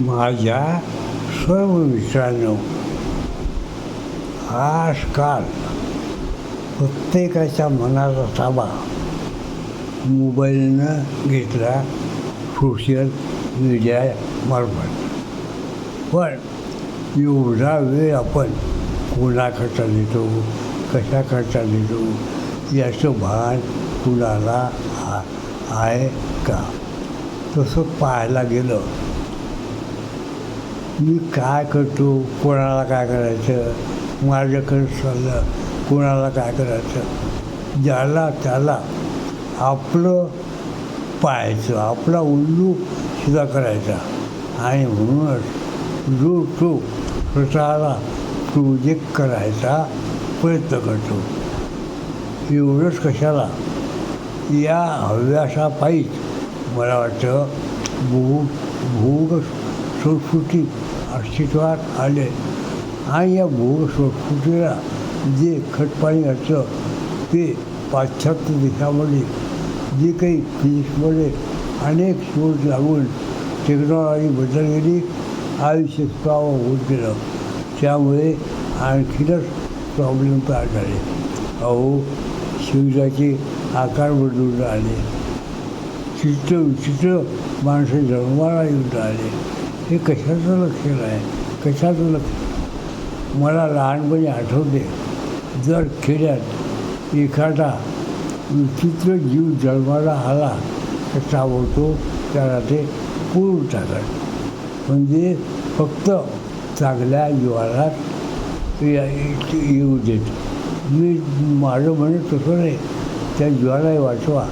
माझ्या सर्व मित्रांनो आजकाल प्रत्येकाच्या मनाचा ताबा मोबाईलनं घेतला सोशल मीडियामार्फत पण एवढा वेळ आपण कोणाकरता देतो कशाकरता देतो याचं भान कुणाला आ- आहे का? तसं पाहायला गेलं मी काय करतो? कोणाला काय करायचं? माझ्याकडे चाललं कोणाला काय करायचं? ज्याला त्याला आपलं पाहायचं आपला उल्लू सुद्धा करायचा. आणि म्हणूनच जो तो स्वतःला प्रोजेक्ट करायचा प्रयत्न करतो. एवढंच कशाला? या हव्यासापायीच मला वाटतं भू भोग संस्कृती अस्तित्वात आले. आणि या भूसंस्कृतीला संस्कृतीला जे खतपाणी असतं ते पाश्चात्य देशामध्ये जे काही फिजिक्समध्ये अनेक शोध लागून टेक्नॉलॉजी बदललेली आयुष्य सुखावं होत गेलं. त्यामुळे आणखीनच प्रॉब्लेम तयार झाले. अहो शरीराचे आकार बदलून आले चित्र विचित्र माणसं जन्माला येऊन आले हे कशाचं लक्षण आहे? कशाचं लक्ष मला लहानपणी आठवते जर खेड्यात एखादा विचित्र जीव जन्माला आला तर ताबडतोब त्याला ते पुरून टाकत म्हणजे फक्त चांगल्या जीवालाच येऊ देत. मी माझं म्हणणं तसं नाही त्या जीवालाही वाचवा.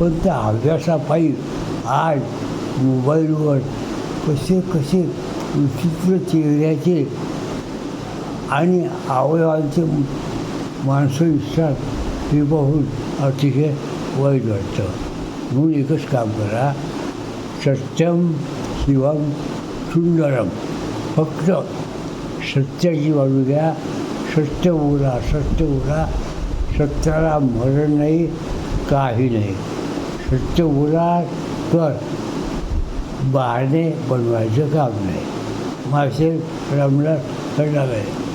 पण त्या अभ्यासापायी आज मोबाईलवर कसे कसे विचित्र चेहऱ्याचे आणि अवयवांचे माणसं दिसतात हे पाहून अतिशय वाईट वाटतं. म्हणून एकच काम करा. सत्यम शिवम सुंदरम. फक्त सत्याची बाजू घ्या. सत्य बोला सत्य बोला. सत्याला मरण नाही काही नाही. सत्य बोला तर बाळणे बनवायचं काम नाही. मासे रमणार करणार आहे